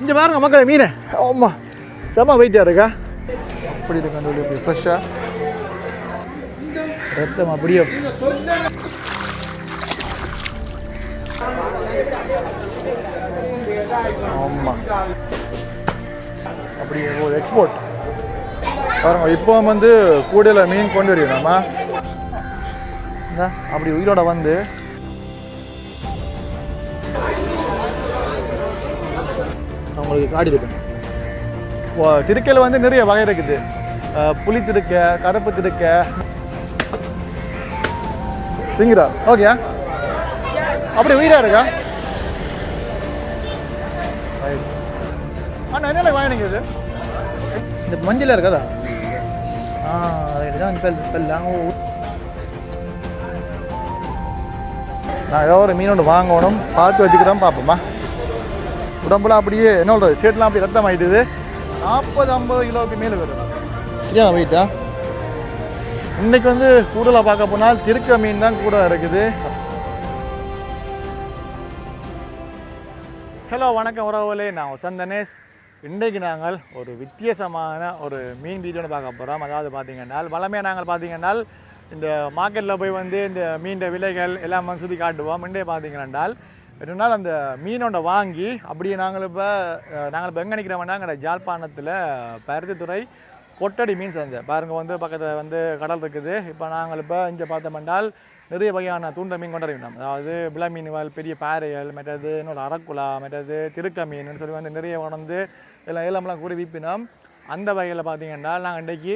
இங்கே பாருங்க மக்கள் மீன். ஆமாம் செம வெயிட்டாக இருக்கா? அப்படி இருக்கு அந்த இப்படி ஃப்ரெஷ்ஷாக ரத்தம் அப்படியே ஆமாம் அப்படி ஒரு எக்ஸ்போர்ட் பாருங்க இப்போ வந்து கூடையில் மீன் கொண்டு வரீங்களாம்மா அப்படி உயிரோட வந்து உங்களுக்கு காடி இருக்கு திருக்கையில் வந்து நிறைய வகை இருக்குது. புளி திருக்க கருப்பு திருக்க. சிங்கிரா? ஓகே அப்படி உயிரா இருக்கா? அண்ணா என்ன வாங்கினீங்க இது? இந்த மஞ்சள் இருக்காதா? ஆ தான் பெல் பெல்லாம் நான் ஏதோ ஒரு மீன் ஒன்று வாங்கணும். பார்த்து வச்சுக்கிறோம் பார்ப்போம்மா. உடம்புலாம் அப்படியே என்ன சொல்கிறது ஷர்ட்லாம் அப்படி ரத்தம் ஆகிடுது நாற்பது ஐம்பது கிலோவுக்கு மேலே வரும் சரியான வெயிட்டா இன்னைக்கு வந்து கூடுதலாக பார்க்க போனால் திருக்க மீன் தான் கூட இருக்குது. ஹலோ வணக்கம் உறவுகளே. நான் வசந்தனேஷ் இன்றைக்கு நாங்கள் ஒரு வித்தியாசமான ஒரு மீன் வீடியோன்னு பார்க்க போகிறோம் அதாவது பார்த்தீங்கன்னா வளமையாக நாங்கள் பார்த்தீங்கன்னா இந்த மார்க்கெட்டில் போய் வந்து இந்த மீன் விலைகள் எல்லாம் சுற்றி காட்டுவோம். இன்றைய பார்த்தீங்கன்னா ரெண்டு நாள் அந்த மீனோட வாங்கி அப்படியே நாங்கள் இப்போ நாங்கள் இப்போ எங்கே நிற்கிறோம்னா எங்களோட ஜாழ்ப்பாணத்தில் பருத்தித்துறை கொட்டடி மீன் செஞ்சேன் பாருங்கள் வந்து பக்கத்தில் வந்து கடல் இருக்குது. இப்போ நாங்கள் இப்போ இங்கே பார்த்தோம்னால் நிறைய வகையான தூண்ட மீன் கொண்டாடுவோம் அதாவது விள மீன்கள் பெரிய பாறைகள் மற்றது இன்னொரு அரக்குலா மற்றது திருக்க மீன் சொல்லி வந்து நிறைய உணர்ந்து எல்லாம் ஏலம்லாம் கூட வீப்பினோம். அந்த வகையில் பார்த்தீங்கன்னா நாங்கள் இன்றைக்கி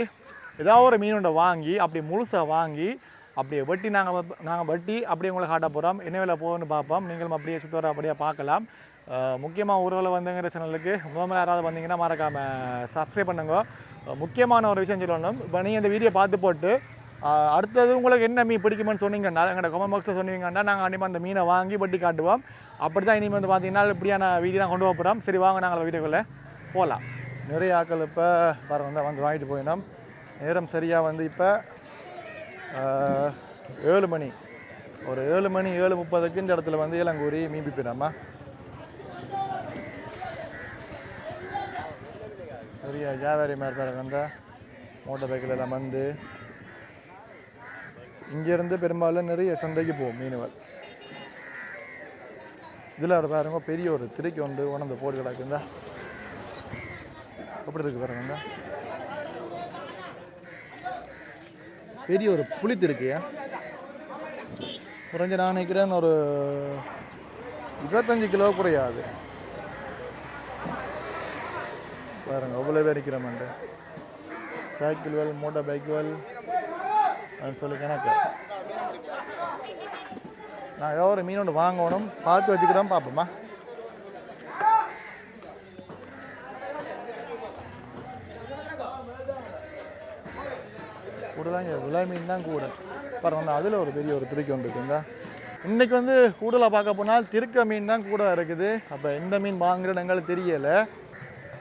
ஏதாவது ஒரு மீனோட வாங்கி அப்படி முழுசாக வாங்கி அப்படியே வெட்டி நாங்கள் நாங்கள் வெட்டி அப்படியே உங்களை காட்ட போகிறோம் என்ன வேலை போகணும்னு பார்ப்போம். நீங்களும் அப்படியே சுத்தவர அப்படியே பார்க்கலாம். முக்கியமாக ஊர்வலை வந்துங்கிற சேனலுக்கு முதல்ல யாராவது வந்தீங்கன்னா மறக்காமல் சப்ஸ்கிரைப் பண்ணுங்க. முக்கியமான ஒரு விஷயம் சொல்லணும். இப்போ நீங்கள் இந்த வீடியோ பார்த்து போட்டு அடுத்தது உங்களுக்கு என்ன மீன் பிடிக்குமென்னு சொன்னீங்கன்னா எங்களோட கமெண்ட் பாக்ஸில் சொன்னீங்கன்னா நாங்கள் கண்டிப்பாக அந்த மீனை வாங்கி பட்டி காட்டுவோம். அப்படி தான் இனிமேல் வந்து பார்த்தீங்கன்னா இப்படியான வீடியோ கொண்டு போகிறோம் சரி வாங்க நாங்கள் வீடியோக்குள்ளே போகலாம் நிறைய ஆட்கள் இப்போ பாருங்க வந்து வாங்கிட்டு போயினோம் நேரம் சரியாக வந்து இப்போ ஏழு மணி. ஒரு ஏழு மணி ஏழு முப்பதுக்கு இந்த இடத்துல வந்து இளங்கூரி மீன் பிப்பிடாமா நிறைய வியாபாரி மாதிரி பாருங்க அந்த மோட்டர் சைக்கிள் எல்லாம் வந்து. இங்கேருந்து பெரும்பாலும் நிறைய சந்தைக்கு போகும் மீனவர் இதில் ஒரு பாருங்க பெரிய ஒரு திரைக்கு ஒன்று உணர்ந்து போட்டு கிடக்குந்தா எப்படி இருக்கு பாருங்க இந்தா. பெரிய ஒரு புளித்து இருக்குயா குறைஞ்ச நான் நினைக்கிறேன் ஒரு இருபத்தஞ்சு கிலோ குறையாது. பாருங்க அவ்வளோ பேர் நிற்கிறோம்ண்டு சைக்கிள் வெல் மோட்டார் பைக் வெல் அப்படின்னு சொல்லி கணக்கு. நான் ஏதோ ஒரு மீன் ஒன்று வாங்கணும் பார்த்து வச்சுக்கிறோம் பார்ப்போமா கூட தான் இங்கே விலை மீன் தான் கூட. பாருங்க வந்து அதில் ஒரு பெரிய ஒரு திருக்கி ஒன்று இருக்குங்க. இன்னைக்கு வந்து கூடுதலாக பார்க்க போனால் திருக்க மீன் தான் கூட இருக்குது. அப்போ எந்த மீன் வாங்குறேன்னு எங்களுக்கு தெரியலை.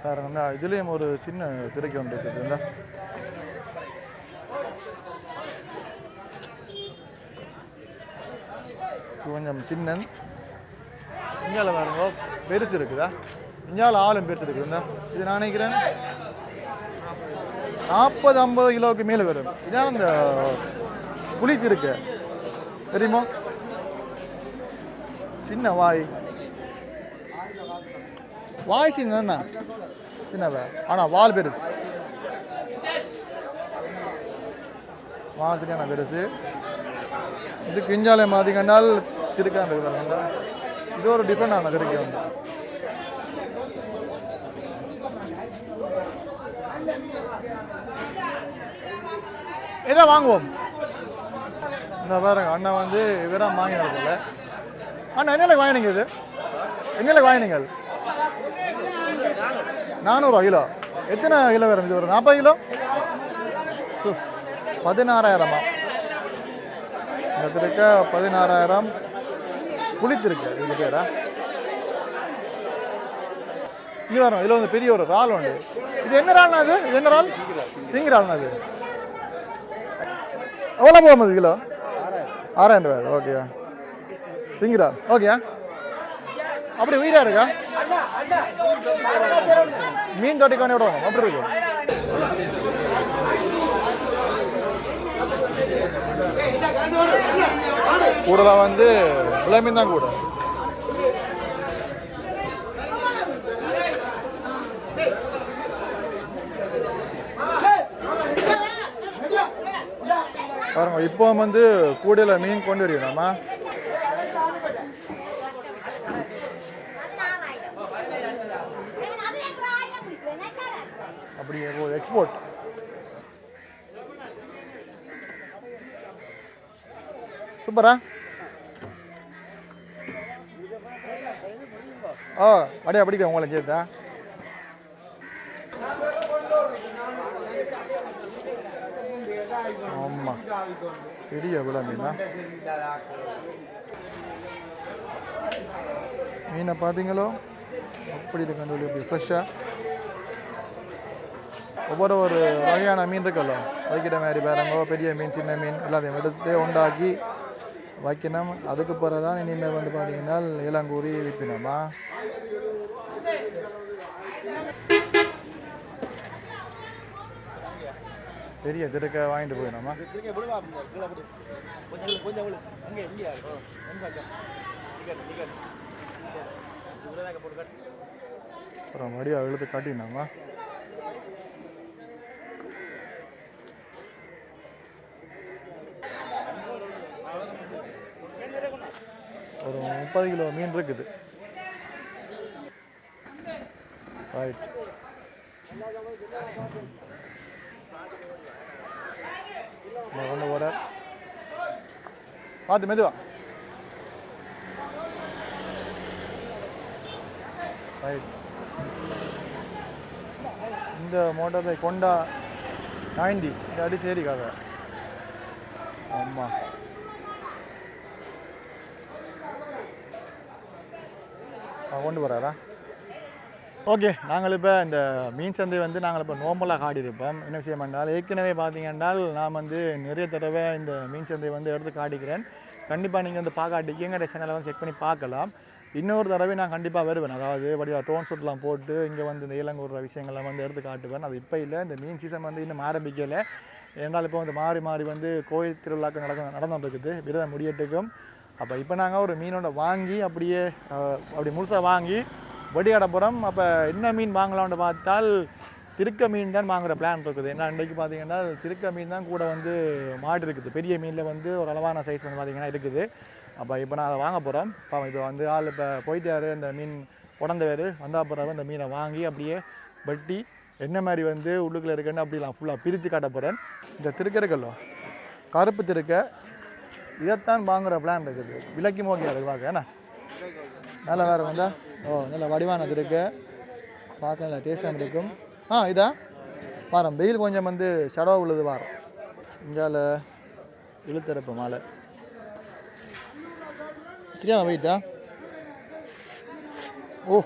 வேறு வந்து இதுலேயும் ஒரு சின்ன திருக்கி ஒன்று இருக்குதுங்க. கொஞ்சம் சின்னன். இங்கால பாருங்க பெருசு இருக்குதா? இங்கால ஆளும் பெருசு இருக்குதுங்க. இது நான் நினைக்கிறேன் நாற்பது ஐம்பது கிலோவுக்கு மேலே வரும். இதான் அந்த புளித்து இருக்கு. தெரியுமா? சின்ன வாய். வாய் சின்ன சின்னவ ஆனால் வால் பெருசு. வால் சரியான பெருசு? இது கிஞ்சாலை மாதிரி கண்டால் திருக்கான் இருக்கிறாங்க இது ஒரு டிஃப்ரெண்டான திருக்கி வந்து. இதை வாங்குவோம். இந்த பாருங்க அண்ணன் வந்து இதெல்லாம் வாங்கினது போல. அண்ணா என்ன வாங்கினீங்க இது? என்ன வாங்கினீங்க நானூறுவா கிலோ. எத்தனை கிலோ வரும் இது ஒரு நாற்பது கிலோ? சு பதினாறாயிரமா? இருக்க பதினாறாயிரம். புளித்திருக்கு இது பேரா? இங்கே வரும் இதில் வந்து பெரிய ஒரு இறால் உண்டு. இது என்ன ரால்னா அது இது என்ன இறால்? சிங்கிரால்னா அது எவ்வளோ போகும் அது கிலோ? ஆறாயிரம் ரூபாய். ஓகேயா சிங்கிரா? ஓகேயா அப்படி உயிரா இருக்கா? மீன் தொட்டிக்கு வந்து விடுவோம். அப்படி இருக்கும் கூடலாம் வந்து விலை மீன் தான் கூட. பாருங்க இப்போ வந்து கூடையில் மீன் கொண்டு வரீங்களாம்மா அப்படி எக்ஸ்போர்ட் சூப்பரா? ஓ அப்படியே அப்படிக்கிறேன் உங்களை சேர்த்தா ஆமாம் பெரிய எவ்வளோ மீனா. மீனை பார்த்தீங்களோ அப்படி இது கண்டு இப்படி ஃப்ரெஷ்ஷாக ஒவ்வொரு ஒரு வகையான மீன் இருக்குல்ல? அதுக்கிட்ட மாதிரி பேரங்கோ பெரிய மீன் சின்ன மீன் எல்லாத்தையும் எடுத்து உண்டாக்கி வைக்கணும். அதுக்கு பிறகு தான் இனிமேல் வந்து பார்த்தீங்கன்னா இளங்கூறி விற்பினோமா? பெரிய திருக்க வாங்கிட்டு போயிடணுமா? அப்புறம் மடியாக இழுத்து காட்டினாமா ஒரு முப்பது கிலோ மீன் இருக்குது. ரைட் கொண்டு போற? பார்த்து மெதுவா. ரைட் இந்த மோட்டார் பைக் கொண்டா நைன்டி இந்த அடி சரிக்காக. ஆமாம் கொண்டு போகிறாரா ஓகே நாங்கள் இப்போ இந்த மீன் சந்தை வந்து நாங்கள் இப்போ நோம்பலாக காட்டியிருப்போம் என்ன விஷயம் என்றால் ஏற்கனவே பார்த்தீங்கன்னால் நான் வந்து நிறைய தடவை இந்த மீன் சந்தை வந்து எடுத்து காட்டிக்கிறேன். கண்டிப்பாக நீங்கள் வந்து பார்க்காட்டிக்கு எங்கள் சேனலை வந்து செக் பண்ணி பார்க்கலாம். இன்னொரு தடவை நான் கண்டிப்பாக வருவேன். அதாவது வடிவா டோன் ஷூட்லாம் போட்டு இங்கே வந்து இந்த இளங்கூர் விஷயங்கள்லாம் வந்து எடுத்து காட்டுவேன். அது இப்போ இல்லை இந்த மீன் சீசன் வந்து இன்னும் ஆரம்பிக்கலை. ஏன்னால் இப்போ வந்து மாறி மாறி வந்து கோயில் திருவிழாக்கள் நடக்க நடந்துட்டு இருக்குது விரதம் முடியட்டுக்கும். அப்போ இப்போ நாங்கள் ஒரு மீனோட வாங்கி அப்படியே அப்படி முழுசாக வாங்கி வெடியாடப்புறம் அப்போ என்ன மீன் வாங்கலாம்னு பார்த்தால் திருக்க மீன் தான் வாங்குற பிளான் இருக்குது. ஏன்னா இன்றைக்கு பார்த்தீங்கன்னா திருக்க மீன் தான் கூட வந்து மாடு இருக்குது. பெரிய மீனில் வந்து ஒரு அளவான சைஸ் வந்து பார்த்திங்கன்னா இருக்குது. அப்போ இப்போ நான் அதை வாங்க போகிறோம் இப்போ இப்போ வந்து ஆள் இப்போ போயிட்டாரு. இந்த மீன் உடந்தவர். வந்தால் பிறகு இந்த மீனை வாங்கி அப்படியே வெட்டி என்ன மாதிரி வந்து உள்ளுக்குள்ளே இருக்குன்னு அப்படிலாம் ஃபுல்லாக பிரித்து காட்ட போகிறேன் இந்த திருக்க இருக்கல்லோ கருப்பு திருக்க இதைத்தான் வாங்குகிற பிளான் இருக்குது. விலைக்கு மோக்கியா இருக்கு பார்க்க என்ன நல்லா வேறு வந்தால் ஓ நல்ல வடிவானது இருக்கு. பார்க்க நல்லா டேஸ்ட்டாக இருக்கும். ஆ இதா? வாரம் வெயில் கொஞ்சம் வந்து ஷடோ உள்ளது வாரம் இங்கால இழுத்தரப்பு மாலை. சரியான வெயிட்டா ஓ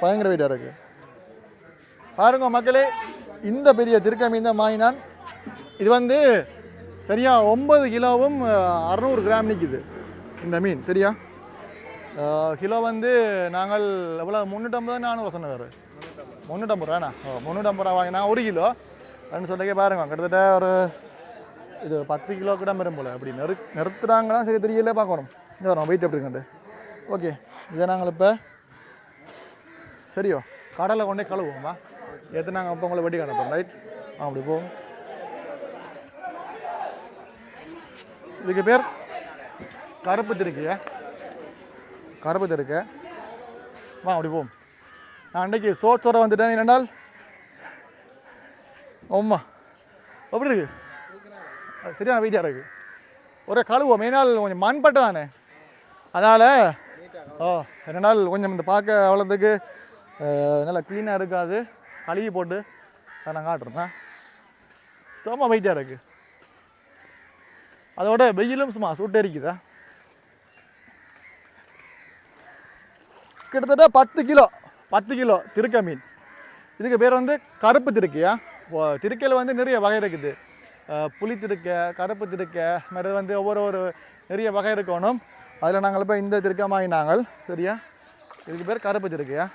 பயங்கர வெயிட்டாக இருக்கு. பாருங்க மக்களே இந்த பெரிய திருக்க மீன் தான் இது வந்து சரியா ஒன்பது கிலோவும் அறநூறு கிராம் நிற்குது இந்த மீன் சரியா? கிலோ வந்து நாங்கள் எவ்வளோ முந்நூற்றம்பது நானூறு சொன்னவர். முந்நூற்றம்பது ரூபாண்ணா? ஓ முந்நூற்றம்பது ரூபா வாங்கினா ஒரு கிலோ. ரெண்டு சொல்லிக்கே பாருங்க கிட்டத்தட்ட ஒரு இது பத்து கிலோ கிட்ட வரும் போல். அப்படி நிறு நிறுத்துறாங்கன்னா சரி தெரியல பார்க்கணும். இந்த வரோம் வெயிட் எப்படி இருக்குண்டு ஓகே இதை நாங்கள் இப்போ சரியோ கடலை கொண்டே கழுவுவோம்மா எடுத்து நாங்கள் அப்போ உங்களை வெட்டி காணப்போம் ரைட் ஆ அப்படி போவோம் இதுக்கு பேர் கருப்பு திருக்கியா கருப்பு திருக்க வா அப்படி போம் நான் அன்றைக்கி சோற்றோட வந்துட்டேன் இரண்டால் ஆமா எப்படி இருக்கு? அது சரியான வெயிட்டாக இருக்கு. ஒரே கழுவோம் மெயினால் கொஞ்சம் மண்பட்டு தானே. அதனால் ஓ ரெண்டு நாள் கொஞ்சம் இந்த பார்க்க அவ்வளோத்துக்கு நல்லா க்ளீனாக இருக்காது. கழுவி போட்டு அதை நான் காட்டுறேன் செம்ம வெயிட்டாக இருக்குது அதோட வெயிலும் சும்மா சூட்டே எரிக்குதா கிட்டத்தட்ட பத்து கிலோ பத்து கிலோ திருக்க மீன். இதுக்கு பேர் வந்து கருப்பு திருக்கையா? திருக்கையில் வந்து நிறைய வகை இருக்குது. புளி திருக்க கருப்பு திருக்க மாதிரி வந்து ஒவ்வொரு ஒரு நிறைய வகை இருக்கணும். அதில் நாங்கள் இப்போ இந்த திருக்க வாங்கினாங்கள் சரியா? இதுக்கு பேர் கருப்பு திருக்கையா?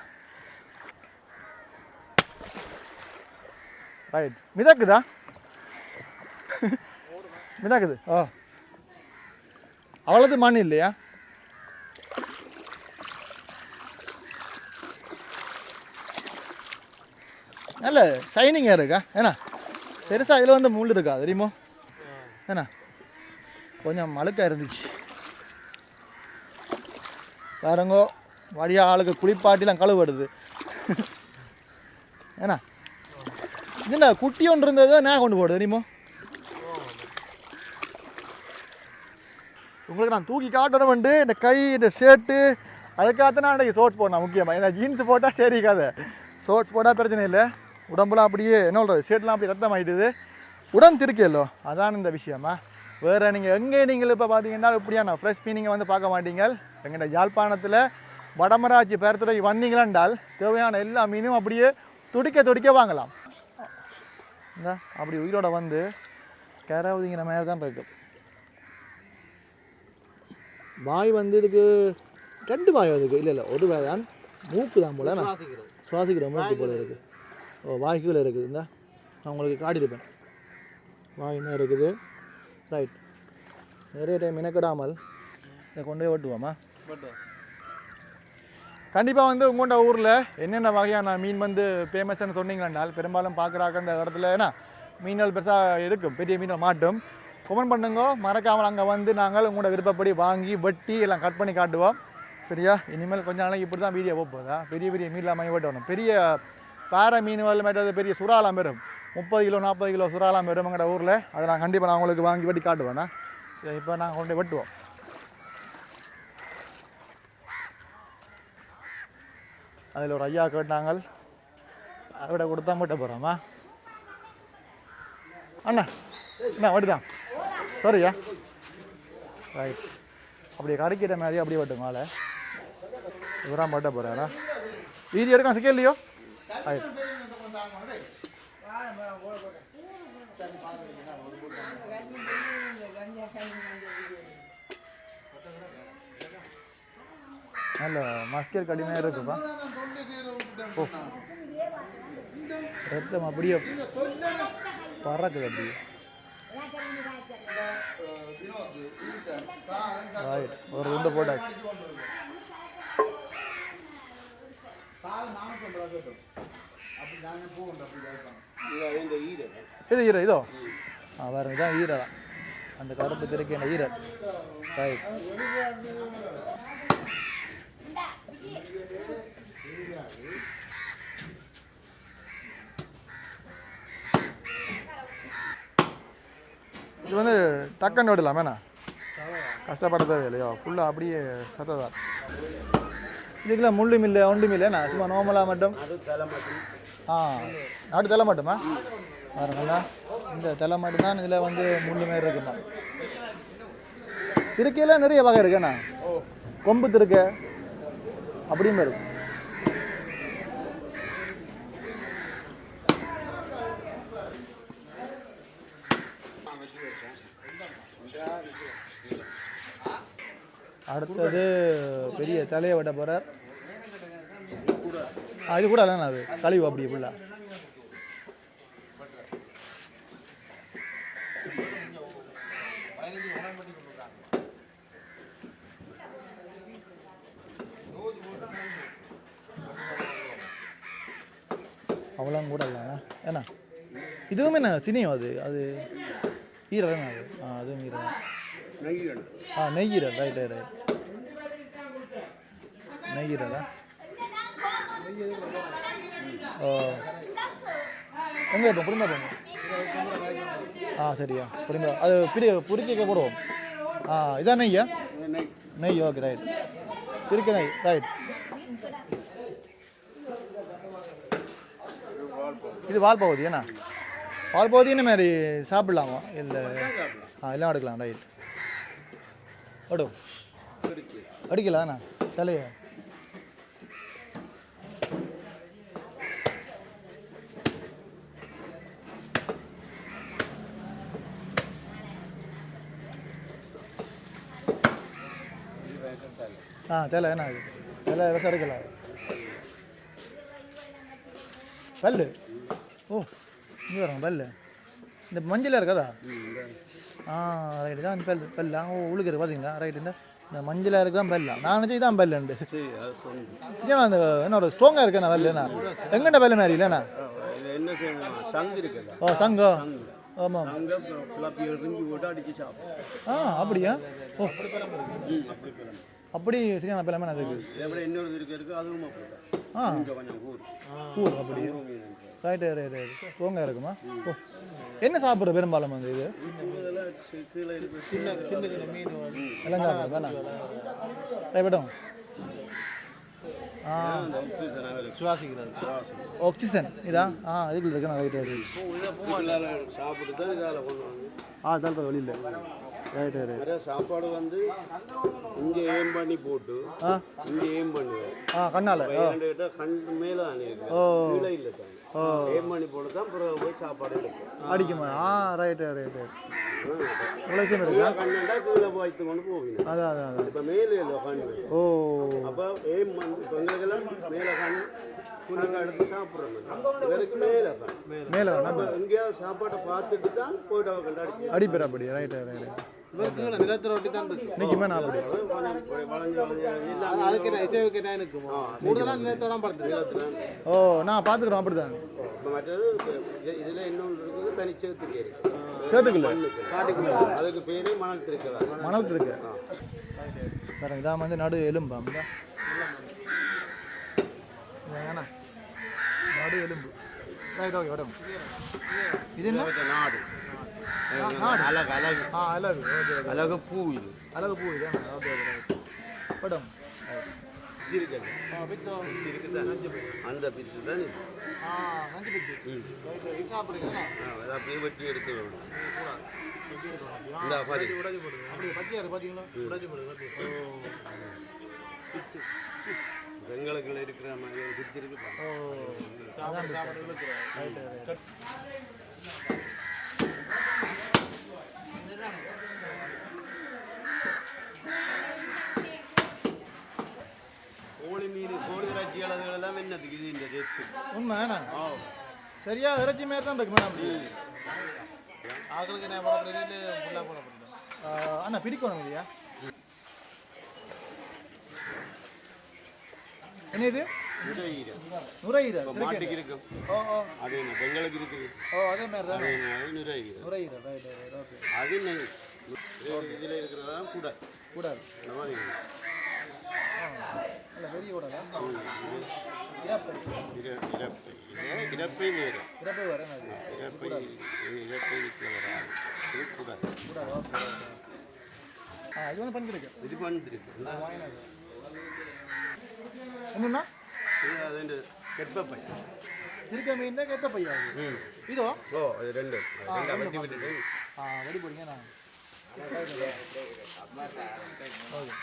ரைட் மிதக்குதா? மிதக்குது. ஓ. அவ்வளோது மண் இல்லையா? நல்ல ஷைனிங்காக இருக்கா? ஏன்னா பெருசாக இதில் வந்து முள் இருக்கா தெரியுமோ? ஏன்னா கொஞ்சம் மழுக்கா இருந்துச்சு. பாருங்கோ வழியாக ஆளுக்கு குளிப்பாட்டிலாம் கழுவுடுது ஏன்னா இதுண்ணா என்ன குட்டி ஒன்று இருந்தது நான் கொண்டு போடுது தெரியுமோ? உங்களுக்கு நான் தூக்கி காட்டணும் வந்து இந்த கை இந்த ஷர்ட்டு அதுக்காக நான் இன்றைக்கி ஷோர்ட்ஸ் போடணும் முக்கியமாக ஏன்னா ஜீன்ஸ் போட்டால் சரிக்காது ஷோர்ட்ஸ் போட்டால் பிரச்சனை இல்லை. உடம்புலாம் அப்படியே என்ன சொல்கிறது ஷேட்லாம் அப்படி ரத்தம் ஆகிட்டுது உடம்பு திருக்கேலோ அதான் இந்த விஷயமா. வேறு நீங்கள் எங்கே நீங்கள் இப்போ பார்த்தீங்கன்னா இப்படியான ஃப்ரெஷ் மீனிங்கை வந்து பார்க்க மாட்டீங்க எங்கிட்ட யாழ்ப்பாணத்தில் வடமராட்சி பேரத்துறை வந்தீங்களாண்டால் தேவையான எல்லா மீனும் அப்படியே துடிக்க துடிக்க வாங்கலாம். இந்த அப்படி உயிரோட வந்து கரவுதிங்கிற மாதிரி தான் இருக்குது வாய் வந்து இதுக்கு ரெண்டு வாய் அதுக்கு இல்லை இல்லை ஒரு வாய் தான். மூக்கு தான் போல. நான் சுவாசிக்கிற மூக்கு போல இருக்குது வாய்க்குள்ள இருக்குது இந்த. நான் உங்களுக்கு காட்டியிருப்பேன் வாய் என்ன இருக்குது. ரைட் நிறைய டைம் இனக்கிடாமல் இதை கொண்டு போய் ஓட்டுவோமா? கண்டிப்பாக வந்து உங்கள்கிட்ட ஊரில் என்னென்ன வகையான மீன் வந்து ஃபேமஸ்ன்னு சொன்னீங்கன்னால் பெரும்பாலும் பார்க்குறாக்க இந்த இடத்துல. ஏன்னா மீன்கள் பெருசாக இருக்கும் பெரிய மீன்கள் மாட்டும். கமெண்ட் பண்ணுங்க. மறக்காமல் அங்கே வந்து நாங்கள் உங்களோட விருப்பப்படி வாங்கி வெட்டி எல்லாம் கட் பண்ணி காட்டுவோம். சரியா? இனிமேல் கொஞ்ச நாளைக்கு இப்படி தான் வீடியோ போகுதா? பெரிய பெரிய மீன்லாம் வாங்கி வெட்டணும் பெரிய பாறை மீன்கள் மேட்டது பெரிய சுறாலாம் பெரும் முப்பது கிலோ நாற்பது கிலோ சுறாலாம் வரும் ஊரில். அதை நான் கண்டிப்பாக நான் உங்களுக்கு வாங்கி வெட்டி காட்டுவேண்ணா இப்போ நாங்கள் கொண்டு வெட்டுவோம். அதில் ஒரு ஐயா கேட்டாங்க அவட கொடுத்தா மட்டும் போகிறோமா அண்ணா என்ன வட்டுதான் சரியா ரைட் அப்படியே கறிக்கிற மாதிரி அப்படியே வட்டுங்க மேலே இவரான் பட்ட போகிறாரா வீதி எடுக்க சிக்க மஸ்கர் கடிமையாக இருக்குப்பா. ஓ. ரத்தம் அப்படியே பறக்குது அப்படியே. ஒரு உண்டை போட்டாச்சு. இது ஈர. இதோ ஆ வேறு இதான் ஈரா அந்த கருப்பு திருக்கேண்ட ஈர? ரைட் இது வந்து டக்குன்னு விடலாம் வேணா கஷ்டப்பட தேவையில்லையோ? ஃபுல்லாக அப்படியே சத்ததான் இதுக்கெல்லாம் முள்ளு மில்லு ஒண்டு மில்லுண்ணா சும்மா நார்மலாக மட்டும். ஆ நாட்டு தலை மட்டுமா? பாருங்களா இந்த தலை மட்டும்தான் இதில் வந்து முள்ளு மாதிரி இருக்குமா? திருக்கையில் நிறைய வகை இருக்குண்ணா கொம்பு திருக்கை அப்படியும் இருக்கும் அடுத்தது பெரிய தலையை வெட்ட போகிறார் இது கூட இல்லைண்ணா அது கழிவு அப்படி ஃபுல்லாக அவ்வளோ கூட இல்லைண்ணா. ஏண்ணா இதுவும் என்ன சினியம் அது? அது ஈரல் அது? ஆ அதுவும் ஈரல் ஆ நெய்யீரல் ரைட் ரைட் நெய்யீரலா ஓ. எங்கே இருப்போம் புரிந்தா போங்க. ஆ சரியா. புரிந்தா அது பிரி புரிக்க போடுவோம். ஆ இதான் நெய்யா? நெய். ஓகே ரைட் திருக்க நெய் ரைட் இது வால் பகுதி வால் பகுதி என்ன மாதிரி சாப்பிடலாமா? இல்லை ஆ எல்லாம் எடுக்கலாம் ரைட் அடு. அடிக்கல அடிக்கலாண்ணா தலைய. ஆ தலை என்ன அது எல்லாம் ரசம் அடிக்கல. பல்லு. ஓ இங்கே வராங்க பல்லு. இந்த மஞ்சள் இருக்காதா? ஆ ரைட்டு தான் பல்லு பல்லு ஓ உழுக்குது பார்த்தீங்களா ரைட்டு இந்த மஞ்சளாக இருக்கு தான் பல்லா. நான் நினச்சி தான் பல்லுண்டு சரி அது சொன்னேன் சரிண்ணா அந்த என்ன ஒரு ஸ்ட்ராங்காக இருக்கேண்ணா பல்லுண்ணா எங்கண்ணா பல்லு மாதிரி இல்லைண்ணா? ஓ சங்கோ? ஆமாம். ஆ அப்படியா? ஓ. அப்படி சரியான பல்லமே அதுக்கு இதே விட இன்னொரு இருக்கு இருக்கு. அதுவும் அப்படிதான் ஆ. பூ அப்படி. ரைட்டு ரைட்டு ஸ்ட்ராங்காக இருக்குமா? ஓ. என்ன சாப்பிட்ற பெரும்பாலும் வந்து இது கீழே சின்ன சின்ன சின்ன மீன் எல்லாம் வேணாம் சுவாசிக்கிறது ஆக்சிஜன் இதா ஆ இதுக்குள்ள இருக்கு நான் சாப்பிட்டு தான் இதால் கொண்டு வந்து ஆ ரைட்டு நிறைய சாப்பாடு வந்து இங்கே ஏம் பண்ணி போட்டு இங்கே ஏம் பண்ணுவேன் ஆ கண்ணால் கண்டு மேலே கீழே இல்லை ஏம் பண்ணி போட்டு தான் பிறகு போய் சாப்பாடு எடுப்பேன் அடிக்குமா? ஆ ரைட்டு ரைட்டு இவ்வளோ விஷயம் இருக்கா? கண்ணுண்டா கீழே வைத்து கொண்டு போவீங்க. அதான் அதான் அதான். இப்போ மேலே கண்ணு. ஓ. அப்போ ஏம் வந்து இப்போ எங்களுக்கெல்லாம் மேலே கண் நாங்கள் எடுத்து சாப்பிட்றோம். இவருக்கு மேலே எங்கேயாவது சாப்பாட்டை பார்த்துட்டு தான் போயிட்டு அவ கண்டாடி அடிப்பேர் அப்படி ரைட்டு ரைட்டு தான் இன்னைக்குமே நான் ஓ நான் பார்த்துக்குறோம் அப்படி தான் இப்போ மற்றது இதில் இன்னொன்று இருக்குது? தனிச்சேத்துக்கு இருக்கு சேர்த்துக்கல காட்டுக்குள்ள. அதுக்கு பேரே மணல் திருக்கிறாங்க மணல் பாருங்க இதான் வந்து நடு எலும்பு ஏண்ணா நடு எலும்பு. ரைட் ஓகே உடம்பு இது என்ன நாடு. அழகு அழகு ஆ அழகு ஓகே அழகு பூ இது அழகு பூ இதாண்ணா ஓகே உடம்பு இது இது அந்த பித்து தான் இது அப்படியே வெட்டி எடுத்து இந்த பாரு அப்படி பச்சையா இருக்கு பார்த்தீங்களா உடைச்சு போடுது பெங்களுக்குள்ள இருக்கிற மாதிரி ஒரு பித்து இருக்கு பாரு. ஓ சாப்பிடு சாப்பிடு ரைட் ரைட் கோழி மீன் கோழி இறைச்சி அளவுகள் எல்லாம் என்னதுக்கு இது இந்த டேஸ்ட் உண்மை ஆ. சரியா இறைச்சி மாரி தான் இருக்கு மேடம் ஆக்களுக்கு என்ன போட முடியல ஃபுல்லாக போட முடியல அண்ணா பிடிக்கணும் இல்லையா? என்ன இது நுரையீரல் நுரையீரல். மாட்டுக்கு இருக்கும் ஓ ஓ. அது என்ன பெங்களுக்கு இருக்குது. ஓ அதே மாதிரி தான் நுரையீரல். நுரையீரல் ரைட் ரைட் ஓகே அது இதில் இருக்கிறதா? கூட கூடாது இந்த மாதிரி இல்லை பெரிய கூடாதா ம், இது இறப்பை. இர- இறப்பை. இது இறப்பை வேறு. இறப்பை வரேன் அது இறப்பை இது இறப்பை இருக்கிற வராது. இது கூட கூடாது ஓகே ஆ இது வந்து பண்ணிருக்கு இது பண்ணிருக்கு என்னண்ணா இது அது கெப்பப்பை இருக்க மீன் கெட்ட பையா இது இதோ? ஓ அது ரெண்டு. ரெண்டா வெட்டி ஆ வெடி போடுங்க நான். ஓகே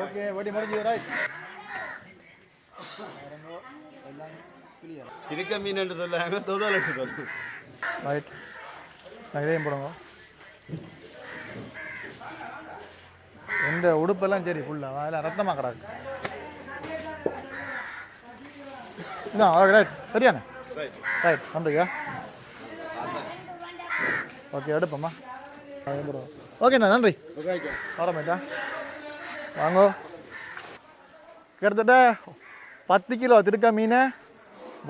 ஓகே வெடி முடிஞ்சு ரைட் எல்லாம் கிளியர் இருக்க மீன் என்று சொல்லாங்க தொதல் என்று சொல்லுங்க ரைட் நான் இதையும் போடுங்க. இந்த உடுப்பெல்லாம் சரி ஃபுல்லாக அதெல்லாம் ரத்தமாக கிடக்கு. இதான் ரைட் சரியாண்ணே? ரைட் ரைட் நன்றிங்க ஓகே எடுப்போம்மா ஓகேண்ணா நன்றி. ஓகே வரமேட்டா வாங்கோ. கிட்டத்தட்ட பத்து கிலோ திருக்க மீனை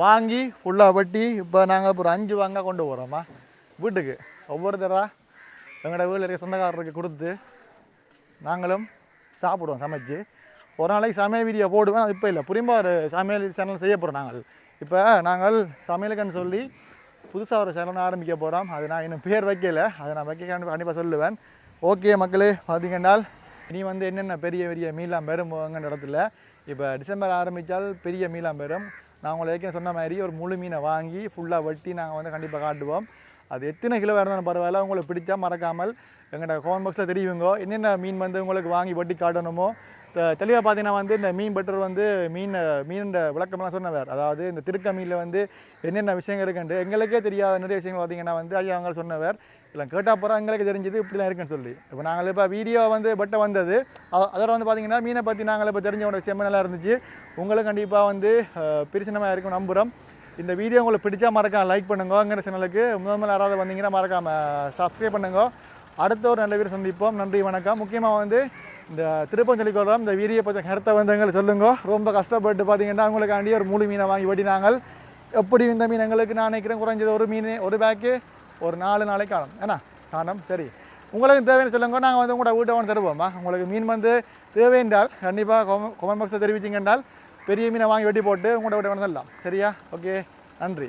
வாங்கி ஃபுல்லாக வெட்டி இப்போ நாங்கள் ஒரு அஞ்சு வாங்க கொண்டு போகிறோம்மா வீட்டுக்கு. ஒவ்வொரு தடவை எங்களோட வீட்டில் இருக்க சொந்தக்காரருக்கு கொடுத்து நாங்களும் சாப்பிடுவோம் சமைச்சு. ஒரு நாளைக்கு சமையல் வீடியோ போடுவேன் அது இப்போ இல்லை. புரியும்பா ஒரு சமையல் சேனல் செய்ய போகிறோம் நாங்கள். இப்போ நாங்கள் சமையலுக்குன்னு சொல்லி புதுசாக ஒரு சேனல் ஆரம்பிக்க போகிறோம் அது நான் இன்னும் பேர் வைக்கல. அதை நான் வைக்க கண்டிப்பாக சொல்லுவேன். ஓகே மக்களே பார்த்தீங்கன்னா இனி வந்து என்னென்ன பெரிய பெரிய மீலாம் பெரும் போங்கிற இடத்துல இப்போ டிசம்பர் ஆரம்பித்தால் பெரிய மீலாம் பெறும். நான் உங்களை ஏற்கனவே சொன்ன மாதிரி ஒரு முழு மீனை வாங்கி ஃபுல்லாக வெட்டி நாங்கள் வந்து கண்டிப்பாக காட்டுவோம். அது எத்தனை கிலோ இருந்தாலும் பரவாயில்ல. உங்களுக்கு பிடிச்சா மறக்காமல் எங்கள்கிட்ட காமெண்ட் பாக்ஸில் தெரியுங்க என்னென்ன மீன் வந்து உங்களுக்கு வாங்கி வட்டி காட்டணுமோ. தெளிவாக பார்த்தீங்கன்னா வந்து இந்த மீன் பட்டர் வந்து மீன் மீன் விளக்கம்லாம் சொன்னவர். அதாவது இந்த திருக்க மீனில் வந்து என்னென்ன விஷயங்கள் இருக்குன்ட்டு எங்களுக்கே தெரியாத நிறைய விஷயங்கள் பார்த்தீங்கன்னா வந்து ஐயா அவங்க சொன்னவர். இல்லை கேட்டால் போகிறோம் எங்களுக்கு தெரிஞ்சது இப்படிலாம் இருக்குன்னு சொல்லி. இப்போ நாங்கள் இப்போ வீடியோ வந்து பட்டை வந்தது. அதோட வந்து பார்த்தீங்கன்னா மீனை பற்றி நாங்கள் இப்போ தெரிஞ்ச ஒரு விஷயமே நல்லா இருந்துச்சு. உங்களுக்கு கண்டிப்பாக வந்து பிரிசனமாக இருக்கும் நம்புகிறோம் இந்த வீடியோ உங்களுக்கு பிடிச்சா மறக்காம லைக் பண்ணுங்கங்கிற சேனலுக்கு முதல் முதல்ல யாராவது வந்தீங்கன்னா மறக்காமல் சப்ஸ்கிரைப் பண்ணுங்க. அடுத்த ஒரு நல்ல வீடியோ சந்திப்போம். நன்றி வணக்கம். முக்கியமாக வந்து இந்த திருப்பம் சொல்லிக்கொள்கிறோம் இந்த வீடியோ பற்றி கருத்தை வந்தவங்க சொல்லுங்க. ரொம்ப கஷ்டப்பட்டு பார்த்தீங்கன்னா அவங்களுக்காண்டி ஒரு மூணு மீனை வாங்கி வெட்டினாங்கள். எப்படி இந்த மீன் எங்களுக்கு நான் நினைக்கிறேன் குறைஞ்சது ஒரு மீன் ஒரு பேக்கு ஒரு நாலு நாளைக்கு காணும் ஏன்னா காணும் சரி. உங்களுக்கு தேவையான சொல்லுங்க. நாங்கள் வந்து உங்களோட வீட்டை வந்து தருவோம்மா உங்களுக்கு மீன் வந்து தேவை என்றால் கண்டிப்பாக கொம கொமெண்ட் பாக்ஸில் தெரிவிச்சிங்க என்றால் பெரிய மீனை வாங்கி வெட்டி போட்டு உங்கள்கிட்ட வீட்டை வந்துடலாம் சரியா? ஓகே நன்றி.